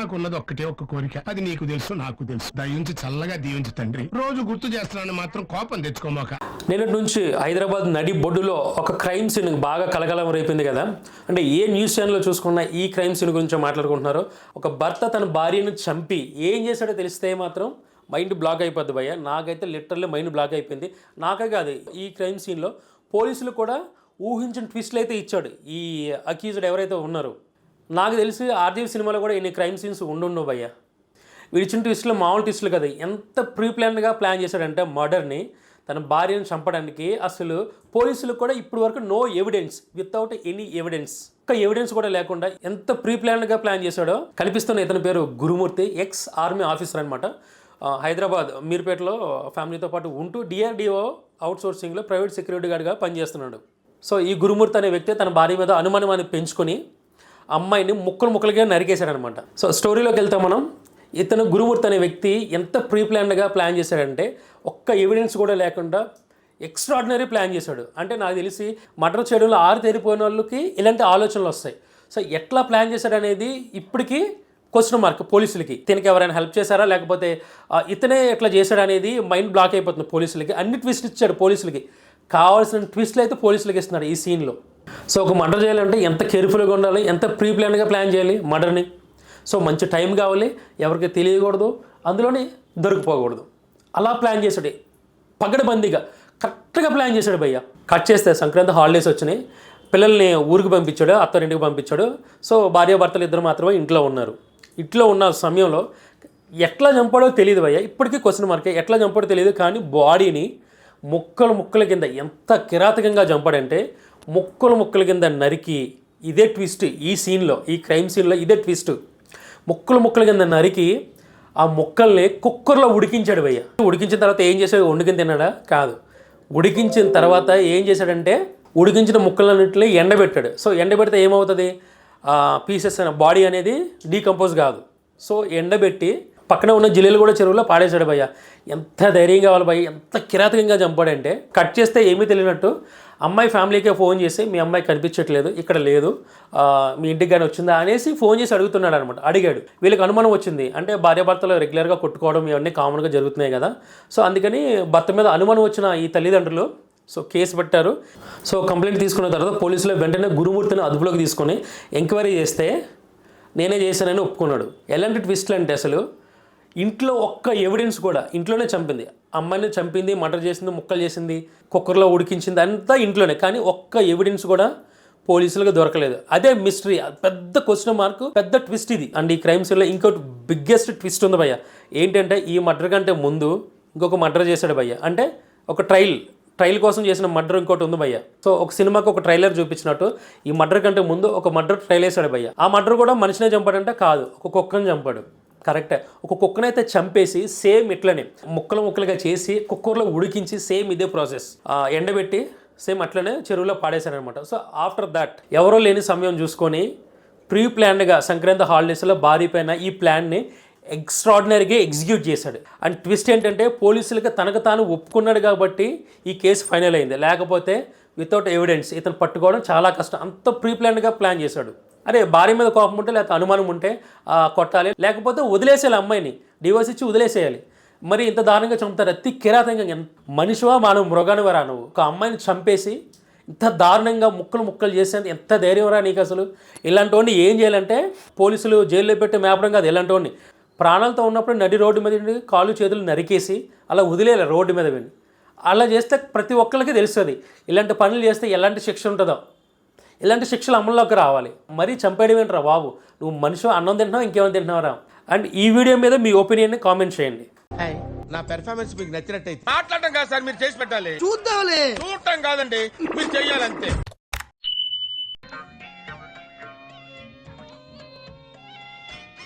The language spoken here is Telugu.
నాకున్నది ఒక్కటే ఒక్క కోరిక. అది నీకు తెలుసు నాకు తెలుసు. దయించి చల్లగా దీవించి తండ్రి. రోజు గుర్తు చేస్తున్నాను మాత్రం కోపం తెచ్చుకోమాక. నిన్నటి నుంచి హైదరాబాద్ నడి బొడ్డులో ఒక క్రైమ్ సీన్ బాగా కలకలం రేపింది కదా. అంటే ఏ న్యూస్ ఛానల్లో చూసుకున్నా ఈ క్రైమ్ సీన్ గురించి మాట్లాడుకుంటున్నారు. ఒక భర్త తన భార్యను చంపి ఏం చేశాడో తెలిస్తే మాత్రం మైండ్ బ్లాక్ అయిపోద్ది భయ్య. నాకైతే లిటరల్లీ మైండ్ బ్లాక్ అయిపోయింది. నాకే కాదు ఈ క్రైమ్ సీన్లో పోలీసులు కూడా ఊహించిన ట్విస్ట్లు అయితే ఇచ్చాడు. ఈ అక్యూజ్డ్ ఎవరైతే ఉన్నారో నాకు తెలిసి ఆర్జీవి సినిమాలో కూడా ఎన్ని క్రైమ్ సీన్స్ ఉండుండవు భయ్య. విడిచిన ఇచ్చిన మామూలు ట్విస్టులు కదా. ఎంత ప్రీ ప్లాన్గా ప్లాన్ చేశాడంటే మర్డర్ని తన భార్యను చంపడానికి అసలు పోలీసులు కూడా ఇప్పటి వరకు no evidence without any evidence ఒక్క ఎవిడెన్స్ కూడా లేకుండా ఎంత ప్రీ ప్లాన్గా ప్లాన్ చేశాడో కనిపిస్తున్న ఇతని పేరు గురుమూర్తి ఎక్స్ ఆర్మీ ఆఫీసర్ అనమాట హైదరాబాద్ మీర్పేటలో ఫ్యామిలీతో పాటు ఉంటూ డిఆర్డిఓ అవుట్సోర్సింగ్లో ప్రైవేట్ సెక్యూరిటీ గార్డ్గా పనిచేస్తున్నాడు. సో ఈ గురుమూర్తి అనే వ్యక్తి తన భార్య మీద అనుమానాన్ని పెంచుకొని అమ్మాయిని ముక్కలు ముక్కలుగా నరికేశాడనమాట. సో స్టోరీలోకి వెళ్తాం మనం. ఇతను గురుమూర్తి అనే వ్యక్తి ఎంత ప్రీ ప్లాన్డ్గా ప్లాన్ చేశాడంటే ఒక్క ఎవిడెన్స్ కూడా లేకుండా ఎక్స్ట్రాడినరీ ప్లాన్ చేశాడు. అంటే నాకు తెలిసి మర్డర్ చేయడంలో ఆరు తేరిపోయిన వాళ్ళకి ఇలాంటి ఆలోచనలు వస్తాయి. సో ఎట్లా ప్లాన్ చేశాడనేది ఇప్పటికీ క్వశ్చన్ మార్క్ పోలీసులకి. దీనికి ఎవరైనా హెల్ప్ చేశారా? లేకపోతే ఇతనే ఎట్లా చేశాడు అనేది మైండ్ బ్లాక్ అయిపోతుంది పోలీసులకి. అన్ని ట్విస్ట్ ఇచ్చాడు పోలీసులకి. కావాల్సిన ట్విస్ట్లు అయితే పోలీసులకి ఇస్తున్నాడు ఈ సీన్లో. సో ఒక మర్డర్ చేయాలంటే ఎంత కేర్ఫుల్గా ఉండాలి ఎంత ప్రీ ప్లాన్గా ప్లాన్ చేయాలి మర్డర్ని? సో మంచి టైం కావాలి ఎవరికి తెలియకూడదు అందులోనే దొరికిపోకూడదు. అలా ప్లాన్ చేసాడు పగడబందీగా కరెక్ట్గా ప్లాన్ చేశాడు భయ్య. కట్ చేస్తే సంక్రాంతి హాలిడేస్ వచ్చినాయి. పిల్లల్ని ఊరికి పంపించాడు అత్తారింటికి పంపించాడు. సో భార్యాభర్తలు ఇద్దరు మాత్రమే ఇంట్లో ఉన్నారు. ఇంట్లో ఉన్న సమయంలో ఎట్లా చంపాడో తెలియదు భయ్య. ఇప్పటికీ క్వశ్చన్ మార్కే ఎట్లా చంపాడో తెలియదు కానీ బాడీని ముక్కలు ముక్కల కింద ఎంత కిరాతకంగా చంపాడంటే ముక్కలు ముక్కల కింద నరికి ఇదే ట్విస్ట్ ఈ సీన్లో ఈ క్రైమ్ సీన్లో ఇదే ట్విస్ట్. ముక్కలు ముక్కల కింద నరికి ఆ ముక్కల్ని కుక్కర్లో ఉడికించాడు భయ్య. ఉడికించిన తర్వాత ఏం చేశాడు? వండుకుని తిన్నాడా? కాదు. ఉడికించిన తర్వాత ఏం చేశాడంటే ఉడికించిన ముక్కలన్నింటినీ ఎండబెట్టాడు. సో ఎండబెడితే ఏమవుతుంది? పీసెస్ బాడీ అనేది డీకంపోజ్ కాదు. సో ఎండబెట్టి పక్కన ఉన్న జిల్లేలు కూడా చెరువులో పాడేశాడు భయ్య. ఎంత ధైర్యం కావాలి భయ్య? ఎంత కిరాతకంగా చంపాడంటే కట్ చేస్తే ఏమీ తెలియనట్టు అమ్మాయి ఫ్యామిలీకే ఫోన్ చేసి మీ అమ్మాయి కనిపించట్లేదు ఇక్కడ లేదు మీ ఇంటికి కానీ వచ్చిందా అనేసి ఫోన్ చేసి అడుగుతున్నాడు అనమాట. అడిగాడు. వీళ్ళకి అనుమానం వచ్చింది. అంటే భార్యాభర్తలు రెగ్యులర్గా కొట్టుకోవడం ఇవన్నీ కామన్గా జరుగుతున్నాయి కదా. సో అందుకని భర్త మీద అనుమానం వచ్చిన ఈ తల్లిదండ్రులు సో కేసు పెట్టారు. సో కంప్లైంట్ తీసుకున్న తర్వాత పోలీసులు వెంటనే గురుమూర్తిని అదుపులోకి తీసుకొని ఎంక్వైరీ చేస్తే నేనే చేశానని ఒప్పుకున్నాడు. ఎలాంటి ట్విస్ట్లు అంటే అసలు ఇంట్లో ఒక్క ఎవిడెన్స్ కూడా ఇంట్లోనే చంపింది. అమ్మాయిని చంపింది మర్డర్ చేసింది ముక్కలు చేసింది కుక్కర్లో ఉడికించింది అంతా ఇంట్లోనే. కానీ ఒక్క ఎవిడెన్స్ కూడా పోలీసులకు దొరకలేదు. అదే మిస్టరీ పెద్ద క్వశ్చన్ మార్క్ పెద్ద ట్విస్ట్ ఇది. అండ్ ఈ క్రైమ్ సీన్లో ఇంకోటి బిగ్గెస్ట్ ట్విస్ట్ ఉంది భయ్య. ఏంటంటే ఈ మర్డర్ కంటే ముందు ఇంకొక మర్డర్ చేశాడు భయ్య. అంటే ఒక ట్రైల్ ట్రైల్ కోసం చేసిన మర్డర్ ఇంకోటి ఉంది భయ్య. సో ఒక సినిమాకి ఒక ట్రైలర్ చూపించినట్టు ఈ మర్డర్ కంటే ముందు ఒక మర్డర్ ట్రైల్ వేసాడు భయ్య. ఆ మర్డర్ కూడా మనిషినే చంపాడంటే కాదు ఒక కుక్కని చంపాడు. కరెక్టే. ఒక కుక్కనైతే చంపేసి సేమ్ ఇట్లనే ముక్కలు ముక్కలుగా చేసి కుక్కర్లో ఉడికించి సేమ్ ఇదే ప్రాసెస్. ఎండబెట్టి సేమ్ అట్లనే చెరువులో పాడేశారనమాట. సో ఆఫ్టర్ దట్ ఎవరో లేని సమయం చూసుకొని ప్రీ ప్లాన్డ్గా సంక్రాంతి హాలిడేస్లో భారీ పైన ఈ ప్లాన్ని ఎక్స్ట్రాడినరీగా ఎగ్జిక్యూట్ చేశాడు. అండ్ ట్విస్ట్ ఏంటంటే పోలీసులకి తనకు తాను ఒప్పుకున్నాడు కాబట్టి ఈ కేసు ఫైనల్ అయింది. లేకపోతే వితౌట్ ఎవిడెన్స్ ఇతను పట్టుకోవడం చాలా కష్టం. అంత ప్రీ ప్లాన్డ్గా ప్లాన్ చేశాడు. అరే భార్య మీద కోపం ఉంటే లేకపోతే అనుమానం ఉంటే కొట్టాలి. లేకపోతే వదిలేసేయాలి అమ్మాయిని. డివోర్స్ ఇచ్చి వదిలేసేయాలి. మరి ఇంత దారుణంగా చంపుతారు. అతి కిరాతంగా మనిషివా మానవ మృగానివరా నువ్వు? ఒక అమ్మాయిని చంపేసి ఇంత దారుణంగా ముక్కలు ముక్కలు చేసేంత ఎంత ధైర్యం రా నీకు అసలు? ఇలాంటి వాడిని ఏం చేయాలంటే పోలీసులు జైల్లో పెట్టి మేపడం కాదు ఇలాంటి వాడిని ప్రాణాలతో ఉన్నప్పుడు నడి రోడ్డు మీద ఉండి కాళ్ళు చేతులు నరికేసి అలా వదిలేయాలి రోడ్డు మీద వెళ్ళి. అలా చేస్తే ప్రతి ఒక్కరికి తెలుస్తుంది. ఇలాంటి పనులు చేస్తే ఎలాంటి శిక్ష ఉంటుందో. ఇలాంటి శిక్షలు అమల్లోకి రావాలి. మరీ చంపేయడం ఏంట్రా బాబు? నువ్వు మనిషి అన్నం తింటున్నావు ఇంకేమైనా తింటున్నావురా? అండ్ ఈ వీడియో మీద మీ ఒపీనియన్ని కామెంట్ చేయండి. నా పెర్ఫార్మెన్స్ మీకు నచ్చినట్టయితే. మాట్లాడటం కాదు సార్ మీరు చేసి పెట్టాలి. చూద్దాంలే. చూడటం కాదండి మీరు చెయ్యాలంతే.